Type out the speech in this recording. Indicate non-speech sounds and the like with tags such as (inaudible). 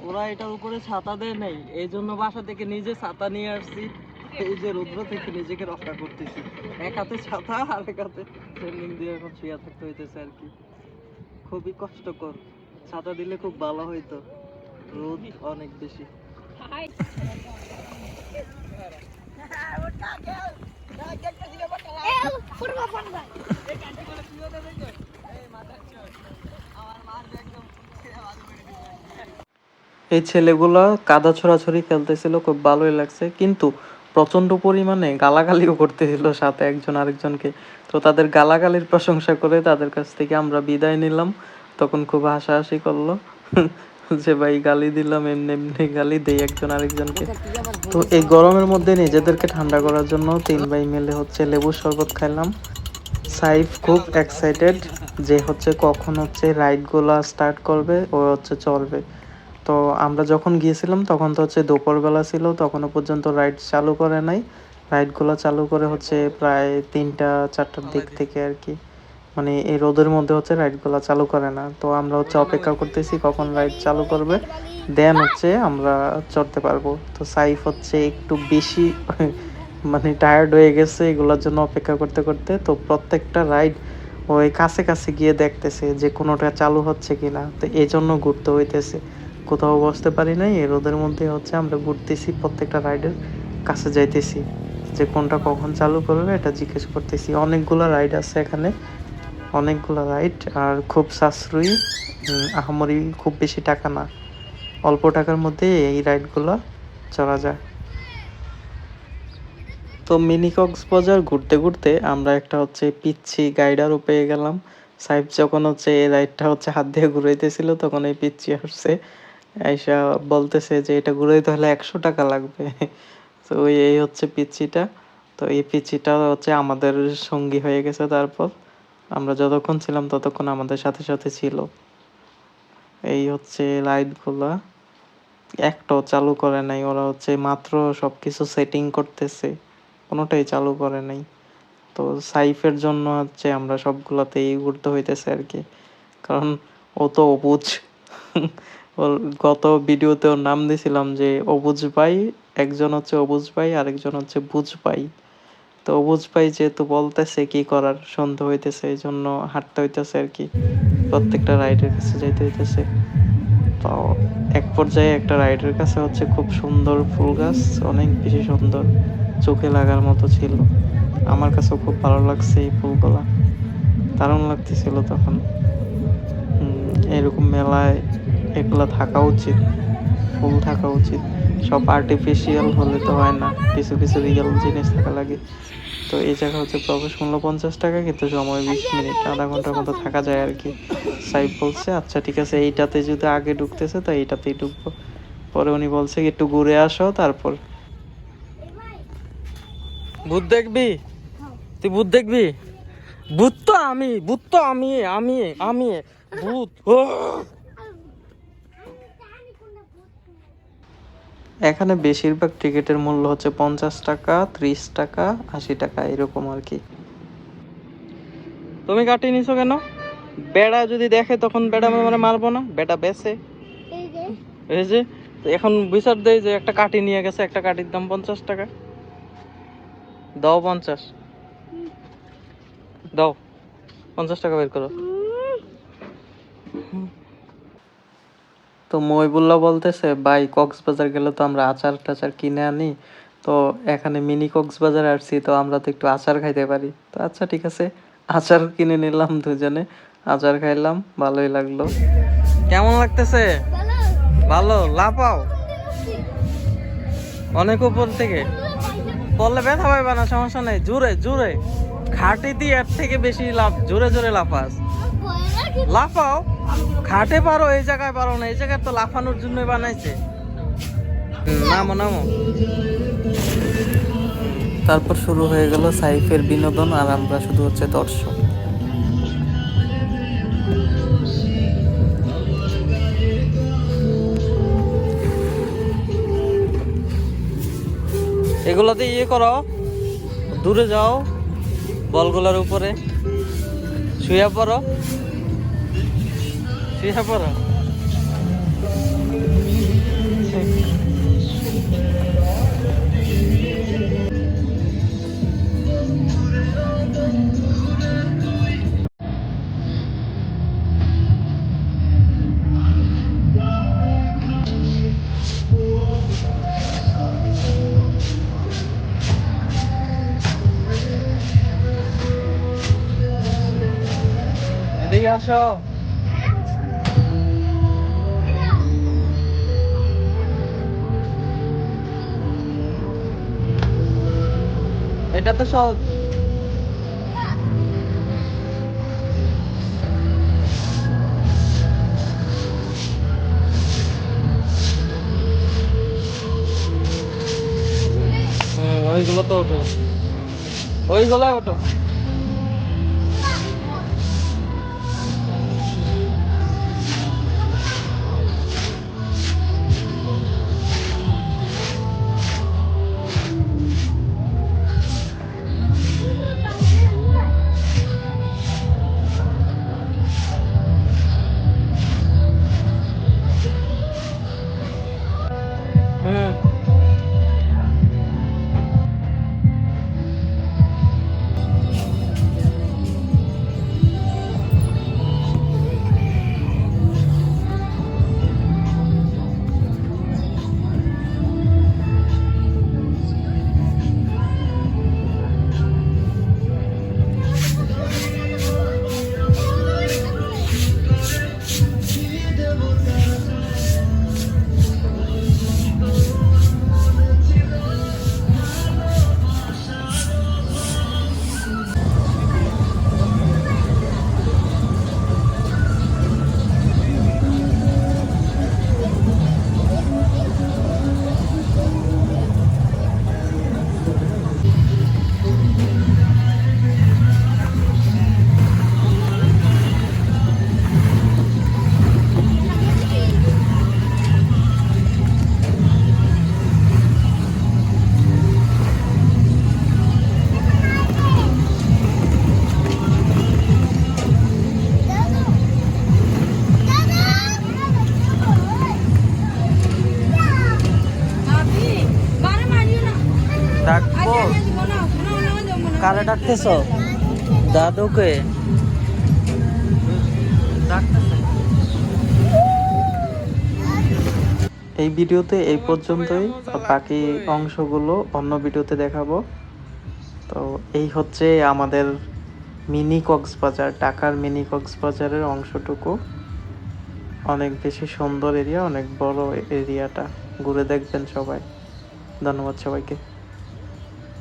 ওরা এটার উপরে ছাতা দেয় নাই। এই জন্য বাসা থেকে নিজে ছাতা নিয়ে আসছি। এই যে রৌদ্র থেকে নিজেকে রক্ষা করতেছি। এক হাতে ছাতা আর এক হাতে ট্রেনিং দিয়ে এখন শুয়ে থাকতে হইতেছে আর কি। খুবই কষ্টকর। ছাতা দিলে খুব ভালো হইতো। রোদ অনেক বেশি। এই ছেলেগুলা কাদা ছোড়াছড়ি খেলতেছিল, খুব ভালোই লাগছে। কিন্তু প্রচণ্ড পরিমাণে গালাগালিও করতেছিল সাথে একজন আরেকজনকে। তো তাদের গালাগালির প্রশংসা করে তাদের কাছ থেকে আমরা বিদায় নিলাম। তখন খুব হাসাহাসি করল। (laughs) যে ভাই গালি দিলাম, এমনি এমনি গালি দেই একজন আরেকজনকে। তো এই গরমের মধ্যে নিজেদেরকে ঠান্ডা করার জন্য তিন ভাই মিলে হচ্ছে লেবুর শরবত খাইলাম। সাইফ খুব এক্সাইটেড যে হচ্ছে কখন হচ্ছে রাইডগুলো স্টার্ট করবে, ও হচ্ছে চলবে। তো আমরা যখন গিয়েছিলাম তখন তো হচ্ছে দুপুরবেলা ছিল তখনও পর্যন্ত রাইড চালু করে নাই। রাইডগুলো চালু করে হচ্ছে প্রায় তিনটা চারটার দিক থেকে আর কি। মানে এই রোদের মধ্যে হচ্ছে রাইডগুলো চালু করে না। তো আমরা হচ্ছে অপেক্ষা করতেছি কখন রাইড চালু করবে। দেন হচ্ছে আমরা চড়তে পারব। তো সাইফ হচ্ছে একটু বেশি (laughs) মানে টায়ার্ড হয়ে গেছে এগুলোর জন্য অপেক্ষা করতে করতে। তো প্রত্যেকটা রাইড ওই কাছে কাছে গিয়ে দেখতেছে যে কোনোটা চালু হচ্ছে কিনা। তো এই জন্য ঘুরতে হইতেছে। কোথাও বসতে পারি নাই, এই রোদের মধ্যে হচ্ছে আমরা ঘুরতেছি, প্রত্যেকটা রাইডের কাছে যাইতেছি। যে কোনটা কখন চালু করবে এটা জিজ্ঞেস করতেছি। অনেকগুলো রাইড আছে এখানে, অনেকগুলো রাইড, আর খুব সাশ্রয়ী আহামরি খুব বেশি টাকা না। অল্প টাকার মধ্যে এই রাইডগুলো চলা যায়। তো মিনি কক্সবাজার ঘুরতে ঘুরতে আমরা একটা হচ্ছে পিচ্ছি গাইডারও পেয়ে গেলাম। সাইফ যখন হচ্ছে এই রাইডটা হচ্ছে হাত দিয়ে ঘুরাইতেছিল, তখন এই পিচ্ছি আসছে। আইসা বলতেছে যে এটা ঘুরাইতে হলে একশো টাকা লাগবে। তো এই হচ্ছে পিচ্ছিটা। তো এই পিচ্ছিটা হচ্ছে আমাদের সঙ্গী হয়ে গেছে তারপর। আমরা যতক্ষণ ছিলাম ততক্ষণ আমাদের সাথে সাথে ছিল। এই হচ্ছে রাইডগুলা একটাও চালু করে নাই। ওরা হচ্ছে মাত্র সবকিছু সেটিং করতেছে। কোনোটাই চালু করে নাই। তো সাইফের জন্য হচ্ছে আমরা সবগুলাতেই ঘুরতে হইতেছে আর কি। কারণ ও তো অবুঝ। গত ভিডিওতেও নাম দিছিলাম যে অবুজ ভাই, একজন হচ্ছে অবুজ ভাই, আরেকজন হচ্ছে বুঝ ভাই। তো অবুজ ভাই যেহেতু বলতেছে কি করার, সন্দেহ হইতেছে এই জন্য হাঁটতে হইতেছে আর কি। প্রত্যেকটা রাইডের কাছে যাইতে হইতেছে। তো এক পর্যায়ে একটা রাইডের কাছে হচ্ছে খুব সুন্দর ফুল গাছ, অনেক বেশি সুন্দর চোখে লাগার মতো ছিল। আমার কাছেও খুব ভালো লাগছে এই ফুলগুলা। দারুণ লাগতেছিল তখন। এরকম মেলায় এগুলা থাকা উচিত ফুল থাকা উচিত। সব আর্টিফিশিয়াল হলে তো হয় না, কিছু কিছু রিয়েল জিনিস থাকা লাগে। তো এই জায়গা হচ্ছে প্রবেশ মূল্য পঞ্চাশ টাকা, কিন্তু সময় বিশ মিনিট, আধা ঘণ্টার মতো থাকা যায় আর কি। সাইফ বলছে আচ্ছা ঠিক আছে, এইটাতে যদি আগে ঢুকতেছে, তো এইটাতেই ঢুকবো। পরে উনি বলছে, একটু ঘুরে আসো, তারপর। ভূত দেখবি? তুই ভূত দেখবি? ভূত তো আমি, ভূত তো আমি আমি আমি, ভূত। এখানে বেশিরভাগ টিকিটের মূল্য হচ্ছে পঞ্চাশ টাকা ত্রিশ টাকা আশি টাকা এরকম আর কি। তুমি কাটিয়ে নিছো কেন? বেড়া যদি দেখে তখন বেড়া মানে মারবো না? বেটা বেসে এই যে। এখন বিচার দেয় যে একটা কাটি নিয়ে গেছে একটা কাটির দাম পঞ্চাশ টাকা। দাও পঞ্চাশ। দাও পঞ্চাশ টাকা বের করো। তো মহিবুল্লাহ বলতেছে, ভাই, কক্সবাজার গেলে তো আমরা আচার টাচার কিনে আনি। তো এখানে মিনি কক্সবাজার আসছি, তো আমরা তো একটু আচার খাইতে পারি। তো আচ্ছা ঠিক আছে। আচার কিনে নিলাম দুজনে। আচার খাইলাম, ভালোই লাগল। কেমন লাগতেছে? ভালো। লাফাও। অনেক উপর থেকে। বললে ব্যথা পাইবা না, সমস্যা নেই। জোরে জোরে। খাটে দিয়ে এর থেকে বেশি লাভ জোরে জোরে লাফাস। লাফাও। খাটে পারো, এই জায়গায় পারো না, এই জায়গায় তো লাফানোর জন্য বানাইছে। নামো নামো। তারপর শুরু হয়ে গেল সাইফের বিনোদন, আর আমরা শুধু হচ্ছে দর্শক। এগুলোতে ইয়ে করো, দূরে যাও, বলগুলোর উপরে। শুয়ে পড়ো। Ini siapa. এটা তো সহজ ওইগুলো তো ওঠো। ওইগুলো ওঠো। কারে ডাকতেছ দাদুকে? এই ভিডিওতে এই পর্যন্তই। বাকি অংশগুলো অন্য ভিডিওতে দেখাবো। তো এই হচ্ছে আমাদের মিনি কক্সবাজার, ঢাকার মিনি কক্সবাজারের অংশটুকু। অনেক বেশি সুন্দর এরিয়া অনেক বড় এরিয়াটা। ঘুরে দেখবেন সবাই। ধন্যবাদ সবাইকে।